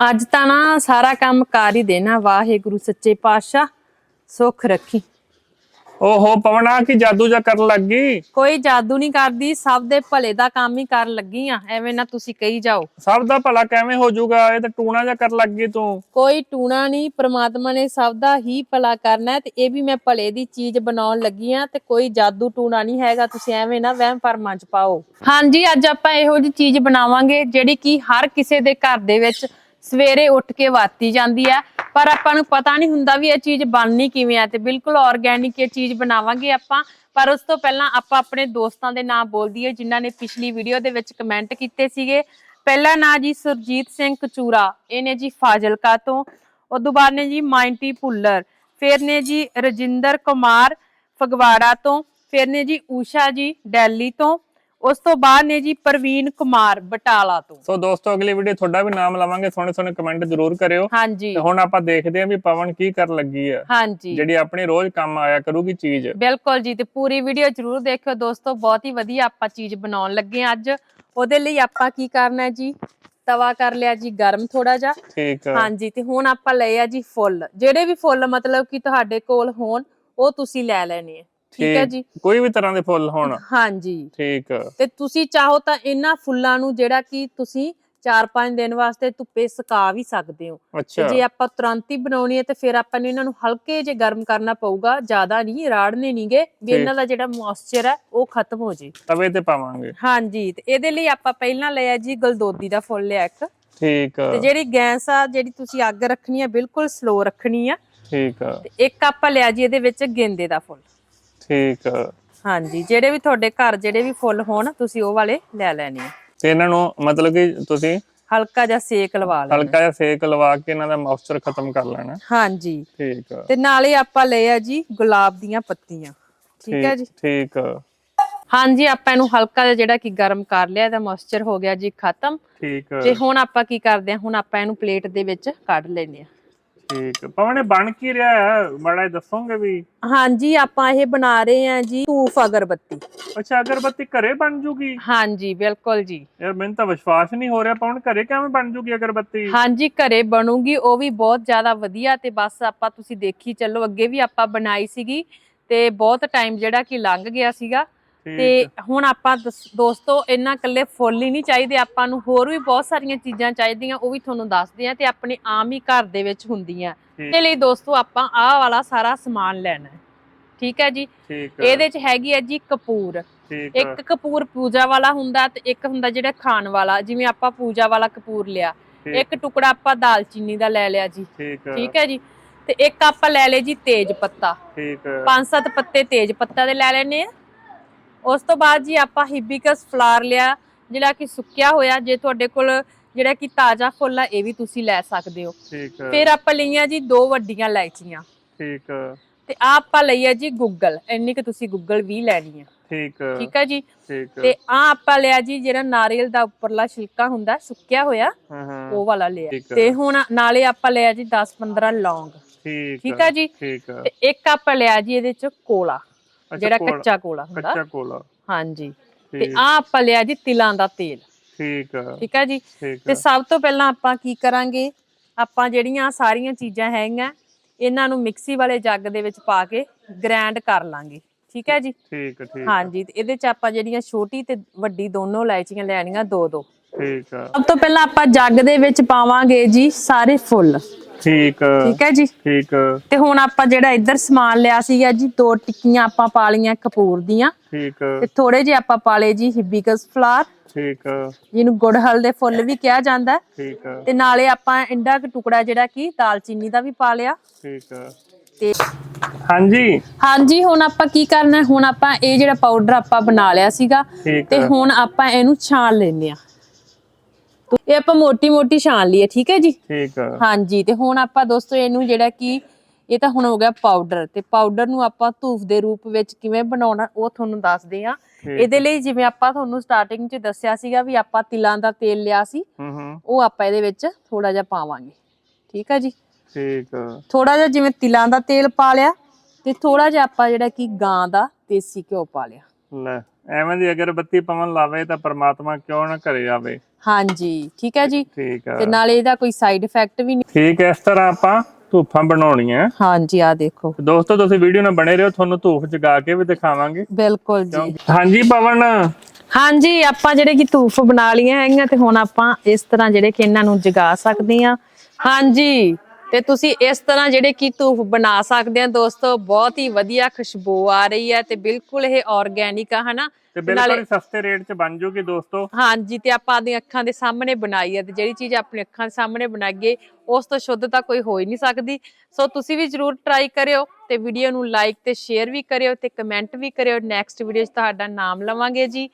ਅੱਜ ਤਾਂ ਨਾ ਸਾਰਾ ਕੰਮ ਕਰ ਹੀ ਦੇਣਾ ਵਾਹਿਗੁਰੂ ਸੱਚੇ ਪਾਤਸ਼ਾਹ ਸੁੱਖ ਰੱਖੀ। ਓਹੋ ਪਵਨਾ ਕੀ ਜਾਦੂ ਜਾ ਕਰਨ ਲੱਗ ਗਈ? ਕੋਈ ਜਾਦੂ ਨਹੀਂ ਕਰਦੀ ਸਭ ਦੇ ਭਲੇ ਦਾ ਕੰਮ ਹੀ ਕਰਨ ਲੱਗੀ ਆ ਐਵੇਂ ਨਾ ਤੁਸੀਂ ਕਹੀ ਜਾਓ। ਸਭ ਦਾ ਭਲਾ ਕਿਵੇਂ ਹੋ ਜਾਊਗਾ? ਇਹ ਤਾਂ ਟੂਣਾ ਜਾ ਕਰਨ ਲੱਗ ਗਈ ਤੂੰ। ਕੋਈ ਟੂਣਾ ਨਹੀਂ ਪ੍ਰਮਾਤਮਾ ਨੇ ਸਭ ਦਾ ਹੀ ਭਲਾ ਕਰਨਾ ਹੈ ਤੇ ਇਹ ਵੀ ਮੈਂ ਭਲੇ ਦੀ ਚੀਜ਼ ਬਣਾਉਣ ਲੱਗੀ ਆ ਤੇ ਕੋਈ ਜਾਦੂ ਟੂਣਾ ਨਹੀਂ ਹੈਗਾ ਤੁਸੀਂ ਐਵੇਂ ਨਾ ਵਹਿਮ ਭਰਮਾਂ ਚ ਪਾਓ। ਹਾਂਜੀ ਅੱਜ ਆਪਾਂ ਇਹੋ ਜੀ ਚੀਜ਼ ਬਣਾਵਾਂਗੇ ਜਿਹੜੀ ਕਿ ਹਰ ਕਿਸੇ ਦੇ ਘਰ ਦੇ ਵਿੱਚ ਸਵੇਰੇ ਉੱਠ ਕੇ ਵਰਤੀ ਜਾਂਦੀ ਹੈ। ਪਰ ਆਪਾਂ ਨੂੰ ਪਤਾ ਨਹੀਂ ਹੁੰਦਾ ਵੀ ਇਹ ਚੀਜ਼ ਬਣਨੀ ਕਿਵੇਂ ਆ ਤੇ ਬਿਲਕੁਲ ਆਰਗੈਨਿਕ ਇਹ ਚੀਜ਼ ਬਣਾਵਾਂਗੇ ਆਪਾਂ। ਪਰ ਉਸ ਤੋਂ ਪਹਿਲਾਂ ਆਪਾਂ ਆਪਣੇ ਦੋਸਤਾਂ ਦੇ ਨਾਮ ਬੋਲ ਦਈਏ ਜਿਨ੍ਹਾਂ ਨੇ ਪਿਛਲੀ ਵੀਡੀਓ ਦੇ ਵਿੱਚ ਕਮੈਂਟ ਕੀਤੇ ਸੀਗੇ। ਪਹਿਲਾ ਨਾਂ ਜੀ ਸੁਰਜੀਤ ਸਿੰਘ ਕਚੂਰਾ, ਇਹ ਨੇ ਜੀ ਫਾਜ਼ਿਲਕਾ ਤੋਂ। ਉਦੋਂ ਬਾਅਦ ਨੇ ਜੀ ਮਾਈਂਟੀ ਭੁੱਲਰ, ਫਿਰ ਨੇ ਜੀ ਰਜਿੰਦਰ ਕੁਮਾਰ ਫਗਵਾੜਾ ਤੋਂ। ਫਿਰ ਨੇ ਜੀ ਊਸ਼ਾ ਜੀ ਦਿੱਲੀ ਤੋਂ। ਉਸ ਤੋਂ ਬਾਅਦ ਨੇ ਜੀ ਪ੍ਰਵੀਨ ਕੁਮਾਰ ਬਟਾਲਾ ਤੋਂ। ਸੋ ਦੋਸਤੋ ਅਗਲੀ ਵੀਡੀਓ ਤੁਹਾਡਾ ਵੀ ਨਾਮ ਲਵਾਂਗੇ ਸੋਹਣੇ ਸੋਹਣੇ ਕਮੈਂਟ ਜ਼ਰੂਰ ਕਰਿਓ। ਹਾਂਜੀ। ਤੇ ਹੁਣ ਆਪਾਂ ਦੇਖਦੇ ਆਂ ਵੀ ਪਵਨ ਕੀ ਕਰਨ ਲੱਗੀ ਆ। ਹਾਂਜੀ। ਜਿਹੜੀ ਆਪਣੀ ਰੋਜ਼ ਕੰਮ ਆਇਆ ਕਰੂਗੀ ਚੀਜ਼। ਬਿਲਕੁਲ ਜੀ ਤੇ ਪੂਰੀ ਵੀਡੀਓ ਜਰੂਰ ਦੇਖਿਓ ਦੋਸਤੋ ਬਹੁਤ ਹੀ ਵਧੀਆ ਆਪਾਂ ਚੀਜ਼ ਬਣਾਉਣ ਲੱਗੇ ਹਾਂ ਅੱਜ। ਉਹਦੇ ਲਈ ਆਪਾਂ ਕੀ ਕਰਨਾ ਹੈ ਜੀ? ਤਵਾ ਕਰ ਲਿਆ ਜੀ ਗਰਮ ਥੋੜਾ ਜਿਹਾ। ਠੀਕ ਆ। ਹਾਂਜੀ ਤੇ ਹੁਣ ਆਪਾਂ ਲਏ ਆ ਜੀ ਫੁੱਲ। ਜਿਹੜੇ ਵੀ ਫੁੱਲ ਮਤਲਬ ਕਿ ਤੁਹਾਡੇ ਕੋਲ ਹੋਣ ਉਹ ਤੁਸੀਂ ਲੈ ਲੈਣੇ ਆ। ਠੀਕ ਹੈ ਜੀ। ਕੋਈ ਵੀ ਤਰ੍ਹਾਂ ਦੇ ਫੁੱਲ ਹੋਣ। ਹਾਂਜੀ। ਠੀਕ। ਤੇ ਤੁਸੀਂ ਚਾਹੋ ਤਾਂ ਇਹਨਾਂ ਫੁੱਲਾਂ ਨੂੰ ਜਿਹੜਾ ਕਿ ਤੁਸੀਂ 4-5 ਦਿਨ ਵਾਸਤੇ ਧੁੱਪੇ ਸੁਕਾ ਵੀ ਸਕਦੇ ਹੋ। ਤੇ ਜੇ ਆਪਾਂ ਤੁਰੰਤ ਹੀ ਬਣਾਉਣੀ ਹੈ ਤੇ ਫਿਰ ਆਪਾਂ ਨੂੰ ਇਹਨਾਂ ਨੂੰ ਹਲਕੇ ਜੇ ਗਰਮ ਕਰਨਾ ਪਊਗਾ ਜ਼ਿਆਦਾ ਨਹੀਂ ਰਾੜਨੇ ਨਹੀਂਗੇ ਵੀ। ਇਹਨਾਂ ਦਾ ਜਿਹੜਾ ਮੋਇਸਚਰ ਹੈ ਉਹ ਖਤਮ ਹੋ ਜੇ। ਤਵੇ ਤੇ ਪਾਵਾਂਗੇ। ਹਾਂਜੀ ਤੇ ਇਹਦੇ ਲਈ ਆਪਾਂ ਪਹਿਲਾਂ ਲਿਆ ਜੀ ਗਲਦੋਦੀ ਦਾ ਫੁੱਲ ਲਿਆ ਇੱਕ। ਠੀਕ। ਤੇ ਜਿਹੜੀ ਗੈਸ ਆ ਜਿਹੜੀ ਤੁਸੀਂ ਅੱਗ ਰੱਖਣੀ ਆ ਬਿਲਕੁਲ ਸਲੋ ਰੱਖਣੀ ਆ। ਠੀਕ। ਆ ਤੇ ਇੱਕ ਆਪਾਂ ਲਿਆ ਜੀ ਇਹਦੇ ਵਿੱਚ ਗੇਂਦੇ ਦਾ ਫੁੱਲ। ਠੀਕ ਆ। ਹਾਂਜੀ ਜਿਹੜੇ ਵੀ ਤੁਹਾਡੇ ਘਰ ਜਿਹੜੇ ਵੀ ਫੁੱਲ ਹੋਣ ਤੁਸੀਂ ਉਹ ਵਾਲੇ ਲੈ ਲੈਣੇ ਆ। ਤੇ ਇਹਨਾਂ ਨੂੰ ਮਤਲਬ ਕਿ ਤੁਸੀਂ ਹਲਕਾ ਜਿਹਾ ਸੇਕ ਲਵਾ ਲੈਣਾ। ਹਲਕਾ ਜਿਹਾ ਸੇਕ ਲਵਾ ਕੇ ਇਹਨਾਂ ਦਾ ਮੌਇਸਚਰ ਖਤਮ ਕਰ ਲੈਣਾ। ਹਾਂਜੀ। ਠੀਕ ਆ। ਤੇ ਨਾਲੇ ਆਪਾਂ ਲਏ ਆ ਜੀ ਗੁਲਾਬ ਦੀਆਂ ਪੱਤੀਆਂ। ਠੀਕ ਹੈ ਜੀ? ਠੀਕ ਆ। ਹਾਂਜੀ ਆਪਾਂ ਇਹਨੂੰ ਹਲਕਾ ਜਿਹਾ ਜਿਹੜਾ ਕਿ ਗਰਮ ਕਰ ਲਿਆ ਇਹਦਾ ਮੋਇਸਚਰ ਹੋ ਗਿਆ ਜੀ ਖਤਮ। ਠੀਕ ਆ। ਤੇ ਹੁਣ ਆਪਾਂ ਕੀ ਕਰਦੇ ਹਾਂ ਹੁਣ ਆਪਾਂ ਇਹਨੂੰ ਪਲੇਟ ਦੇ ਵਿੱਚ ਕੱਢ ਲੈਨੇ ਆ। ਠੀਕ ਆ। ਪਵਨ ਇਹ ਬਣ ਕੀ ਰਿਹਾ ਹੈ ਇਹ ਦੱਸੋਗੇ ਵੀ? ਹਾਂਜੀ ਆਪਾਂ ਇਹ ਬਣਾ ਰਹੇ ਹਾਂ ਜੀ ਧੂਫ ਅਗਰਬੱਤੀ। ਅੱਛਾ ਅਗਰਬੱਤੀ ਘਰੇ ਬਣ ਜੂਗੀ? ਹਾਂਜੀ ਬਿਲਕੁਲ ਜੀ। ਯਾਰ ਮੈਨੂੰ ਤਾਂ ਵਿਸ਼ਵਾਸ ਨਹੀਂ ਹੋ ਰਿਹਾ। ਪਵਨ ਘਰੇ ਕਿਵੇਂ ਬਣ ਜੂਗੀ ਅਗਰਬੱਤੀ? ਹਾਂਜੀ ਘਰੇ ਬਣੂਗੀ ਉਹ ਵੀ ਬਹੁਤ ਜ਼ਿਆਦਾ ਵਧੀਆ ਤੇ ਬਸ ਆਪਾਂ ਤੁਸੀਂ ਦੇਖੀ ਚੱਲੋ ਅੱਗੇ ਵੀ ਆਪਾਂ ਬਣਾਈ ਸੀਗੀ ਤੇ ਬਹੁਤ ਟਾਈਮ ਜਿਹੜਾ ਕਿ ਲੰਘ ਗਿਆ ਸੀਗਾ। ਤੇ ਹੁਣ ਆਪਾਂ ਦਸ- ਦੋਸਤੋ ਇੰਨਾ ਇਕੱਲੇ ਫੁੱਲ ਹੀ ਨਹੀਂ ਚਾਹੀਦੇ ਆਪਾਂ ਨੂੰ ਹੋਰ ਵੀ ਬਹੁਤ ਸਾਰੀਆਂ ਚੀਜ਼ਾਂ ਚਾਹੀਦੀਆਂ ਉਹ ਵੀ ਤੁਹਾਨੂੰ ਦੱਸਦੇ ਆ ਤੇ ਆਪਣੇ ਆਮ ਹੀ ਘਰ ਦੇ ਵਿੱਚ ਹੁੰਦੀਆਂ। ਤੇ ਲਈ ਦੋਸਤੋ ਆਪਾਂ ਆਹ ਵਾਲਾ ਸਾਰਾ ਸਮਾਨ ਲੈਣਾ ਹੈ। ਠੀਕ ਹੈ ਜੀ? ਇਹਦੇ ਚ ਹੈਗੀ ਹੈ ਜੀ ਕਪੂਰ। ਇੱਕ ਕਪੂਰ ਪੂਜਾ ਵਾਲਾ ਹੁੰਦਾ ਤੇ ਇੱਕ ਹੁੰਦਾ ਜਿਹੜਾ ਖਾਣ ਵਾਲਾ ਜਿਵੇਂ ਆਪਾਂ ਪੂਜਾ ਵਾਲਾ ਕਪੂਰ ਲਿਆ। ਇੱਕ ਟੁਕੜਾ ਆਪਾਂ ਦਾਲਚੀਨੀ ਦਾ ਲੈ ਲਿਆ ਜੀ। ਠੀਕ ਹੈ। ਜੀ? ਤੇ ਇੱਕ ਆਪਾਂ ਲੈ ਲਏ ਜੀ ਤੇਜ ਪੱਤਾ। ਠੀਕ ਪੰਜ ਸੱਤ ਪੱਤੇ ਤੇਜ ਪੱਤਾ ਦੇ ਲੈ ਲੈਣੇ ਆ ਉਸ ਤੋਂ ਬਾਅਦ ਜੀ ਆਪਾਂ ਹਿਬਿਕਸ ਫਲਾਰ ਲਿਆ ਜਿਹੜਾ ਕਿ ਸੁੱਕਿਆ ਹੋਇਆ ਜੇ ਤੁਹਾਡੇ ਕੋਲ ਜਿਹੜਾ ਕਿ ਤਾਜ਼ਾ ਫੁੱਲ ਆ ਇਹ ਵੀ ਤੁਸੀਂ ਲੈ ਸਕਦੇ ਹੋ। ਠੀਕ ਆ, ਫਿਰ ਆਪਾਂ ਲਈਆਂ ਜੀ ਦੋ ਵੱਡੀਆਂ ਇਲਾਇਚੀਆਂ। ਠੀਕ ਆ, ਤੇ ਆਪਾਂ ਲਈ ਆ ਜੀ ਗੁੱਗਲ ਇੰਨੀ ਕਿ ਤੁਸੀਂ ਗੁੱਗਲ ਵੀ ਲੈਣੀ ਆ। ਠੀਕ ਆ, ਠੀਕ ਹੈ ਜੀ? ਠੀਕ ਆ, ਤੇ ਆ ਆਪਾਂ ਲਿਆ ਜੀ ਜਿਹੜਾ ਨਾਰੀਅਲ ਦਾ ਉੱਪਰਲਾ ਛਿਲਕਾ ਹੁੰਦਾ ਸੁੱਕਿਆ ਹੋਇਆ ਉਹ ਵਾਲਾ ਲਿਆ। ਆ। ਤੇ ਹੁਣ ਨਾਲੇ ਆਪਾਂ ਲਿਆ ਜੀ 10 15 ਲੌਂਗ। ਠੀਕ ਠੀਕ ਆ ਜੀ? ਠੀਕ ਆ। ਤੇ ਇੱਕ ਆਪਾਂ ਲਿਆ ਜੀ ਇਹਦੇ ਚ ਕੋਲਾ। ਜਿਹੜਾ ਕੋਲਾ- ਕੱਚਾ ਕੋਲਾ ਹੁੰਦਾ। ਕੱਚਾ ਕੋਲਾ। ਹਾਂਜੀ। ਤੇ ਠੀਕ। ਆ ਆਪਾਂ ਲਿਆ ਜੀ ਤਿਲਾਂ ਦਾ ਤੇਲ। ਠੀਕ ਆ। ਠੀਕ ਹੈ ਜੀ? ਠੀਕ ਤੇ ਸਭ ਤੋਂ ਪਹਿਲਾਂ ਆਪਾਂ ਕੀ ਕਰਾਂਗੇ? ਆਪਾਂ ਜਿਹੜੀਆਂ ਸਾਰੀਆਂ ਚੀਜ਼ਾਂ ਹੈਗੀਆਂ ਇਹਨਾਂ ਨੂੰ ਮਿਕਸੀ ਵਾਲੇ ਜੱਗ ਦੇ ਵਿੱਚ ਪਾ ਕੇ ਗ੍ਰਾਈਂਡ ਕਰ ਲਾਂਗੇ। ਠੀਕ ਹੈ ਜੀ? ਠੀਕ ਆ, ਠੀਕ ਆ, ਹਾਂਜੀ ਤੇ ਇਹਦੇ ਚ ਆਪਾਂ ਜਿਹੜੀਆਂ ਛੋਟੀ ਤੇ ਵੱਡੀ ਦੋਨੋਂ ਇਲਾਇਚੀਆਂ ਲੈਣੀਆਂ ਦੋ ਦੋ ਠੀਕ ਆ। ਸਭ ਤੋਂ ਪਹਿਲਾਂ ਆਪਾਂ ਜੱਗ ਦੇ ਵਿੱਚ ਪਾਵਾਂਗੇ ਜੀ ਸਾਰੇ ਫੁੱਲ। ਠੀਕ। ਠੀਕ ਹੈ ਜੀ। ਠੀਕ। ਤੇ ਹੁਣ ਆਪਾਂ ਜਿਹੜਾ ਇੱਧਰ ਸਮਾਨ ਲਿਆ ਸੀਗਾ ਜੀ ਦੋ ਟਿੱਕੀਆਂ ਆਪਾਂ ਪਾ ਲਈਆਂ ਕਪੂਰ ਦੀਆਂ। ਠੀਕ। ਤੇ ਥੋੜੇ ਜਿਹੇ ਆਪਾਂ ਪਾ ਲਏ ਜੀ ਹਿਬਿਕਸ ਫਲਾਰ ਠੀਕ। ਜਿਹਨੂੰ ਗੁੜਹਲ ਦੇ ਫੁੱਲ ਵੀ ਕਿਹਾ ਜਾਂਦਾ। ਠੀਕ। ਤੇ ਨਾਲੇ ਆਪਾਂ ਇੰਡਾ ਕੁ ਟੁਕੜਾ ਜਿਹੜਾ ਕਿ ਦਾਲਚੀਨੀ ਦਾ ਵੀ ਪਾ ਲਿਆ। ਠੀਕ। ਤੇ ਹਾਂਜੀ। ਹਾਂਜੀ ਹੁਣ ਆਪਾਂ ਕੀ ਕਰਨਾ? ਹੁਣ ਆਪਾਂ ਇਹ ਜਿਹੜਾ ਪਾਊਡਰ ਆਪਾਂ ਬਣਾ ਲਿਆ ਸੀਗਾ ਤੇ ਹੁਣ ਆਪਾਂ ਇਹਨੂੰ ਛਾਣ ਲੈਨੇ ਆ ਇਹ ਆਪਾਂ ਮੋਟੀ ਮੋਟੀ ਛਾਣ ਲਈ ਹੈ ਠੀਕ ਹੈ ਜੀ? ਠੀਕ ਆ, ਹਾਂਜੀ ਤੇ ਹੁਣ ਆਪਾਂ ਦੋਸਤੋ ਇਹਨੂੰ ਜਿਹੜਾ ਕਿ ਇਹ ਤਾਂ ਹੁਣ ਹੋ ਗਿਆ ਪਾਊਡਰ ਤੇ ਪਾਊਡਰ ਨੂੰ ਆਪਾਂ ਧੂਫ ਦੇ ਰੂਪ ਵਿੱਚ ਕਿਵੇਂ ਬਣਾਉਣਾ ਉਹ ਤੁਹਾਨੂੰ ਦੱਸਦੇ ਆ। ਇਹਦੇ ਲਈ ਜਿਵੇਂ ਆਪਾਂ ਤੁਹਾਨੂੰ ਸਟਾਰਟਿੰਗ 'ਚ ਦੱਸਿਆ ਸੀਗਾ ਵੀ ਆਪਾਂ ਤਿਲਾਂ ਦਾ ਤੇਲ ਲਿਆ ਸੀ ਹੂੰ ਹੂੰ। ਉਹ ਆਪਾਂ ਇਹਦੇ ਵਿੱਚ ਥੋੜਾ ਜਿਹਾ ਪਾਵਾਂਗੇ। ਠੀਕ ਆ ਜੀ? ਠੀਕ ਆ, ਥੋੜਾ ਜਿਹਾ ਜਿਵੇਂ ਤਿਲਾਂ ਦਾ ਤੇਲ ਪਾ ਲਿਆ ਤੇ ਥੋੜਾ ਜਿਹਾ ਆਪਾਂ ਜਿਹੜਾ ਕਿ ਗਾਂ ਦਾ ਦੇਸੀ ਘਿਓ ਪਾ ਲਿਆ। ਲੈ ਐਵੇਂ ਦੀ ਅਗਰਬੱਤੀ ਪਵਨ ਲਾਵੇ ਤਾਂ ਪ੍ਰਮਾਤਮਾ ਕਿਉਂ ਨਾ ਘਰੇ ਆਵੇ? ਹਾਂਜੀ ਠੀਕ ਹੈ ਜੀ। ਠੀਕ ਆ। ਤੇ ਨਾਲੇ ਇਹਦਾ ਕੋਈ ਸਾਈਡ ਇਫੈਕਟ ਵੀ ਨਹੀਂ ਠੀਕ ਹੈ ਇਸ ਤਰ੍ਹਾਂ ਆਪਾਂ ਧੂਫਾਂ ਬਣਾਉਣੀਆਂ। ਹਾਂਜੀ ਆ ਦੇਖੋ। ਦੋਸਤੋ ਤੁਸੀਂ ਵੀਡੀਓ ਨਾਲ ਬਣੇ ਰਹੋ ਤੁਹਾਨੂੰ ਧੂਫ ਜਗਾ ਕੇ ਵੀ ਦਿਖਾਵਾਂਗੇ। ਬਿਲਕੁਲ ਜੀ। ਹਾਂਜੀ ਪਵਨ। ਹਾਂਜੀ ਆਪਾਂ ਜਿਹੜੇ ਕਿ ਧੂਫ ਬਣਾ ਲਈਆਂ ਹੈਗੀਆਂ ਤੇ ਹੁਣ ਆਪਾਂ ਇਸ ਤਰ੍ਹਾਂ ਜਿਹੜੇ ਕਿ ਇਹਨਾਂ ਨੂੰ ਜਗਾ ਸਕਦੇ ਆ ਹਾਂਜੀ। ਤੇ ਤੁਸੀਂ ਇਸ ਤਰ੍ਹਾਂ ਜਿਹੜੇ ਕਿ ਧੂਫ ਬਣਾ ਸਕਦੇ ਆ ਦੋਸਤੋ ਬਹੁਤ ਹੀ ਵਧੀਆ ਖੁਸ਼ਬੂ ਆ ਰਹੀ ਹੈ ਤੇ ਬਿਲਕੁਲ ਇਹ ਆਰਗੈਨਿਕ ਆ ਹਨਾ? ਤੇ ਬਿਲਕੁਲ ਸਸਤੇ ਰੇਟ 'ਚ ਬਣ ਜੂਗੀ ਦੋਸਤੋ। ਹਾਂਜੀ ਤੇ ਆਪਾਂ ਆਪਣੀਆਂ ਅੱਖਾਂ ਦੇ ਸਾਹਮਣੇ ਬਣਾਈ ਹੈ ਤੇ ਜਿਹੜੀ ਚੀਜ਼ ਆਪਣੀ ਅੱਖਾਂ ਦੇ ਸਾਹਮਣੇ ਬਣਾਈਏ ਉਸ ਤੋਂ ਸ਼ੁੱਧ ਤਾਂ ਕੋਈ ਹੋ ਹੀ ਨਹੀਂ ਸਕਦੀ। ਸੋ ਤੁਸੀਂ ਵੀ ਜਰੂਰ ਟਰਾਈ ਕਰਿਓ ਤੇ ਵੀਡੀਓ ਨੂੰ ਲਾਈਕ ਤੇ ਸ਼ੇਅਰ ਵੀ ਕਰਿਓ ਤੇ ਕਮੈਂਟ ਵੀ ਕਰਿਓ। ਨੈਕਸਟ ਵੀਡੀਓ 'ਚ ਤੁਹਾਡਾ ਨਾਮ ਲਵਾਂਗੇ ਜੀ।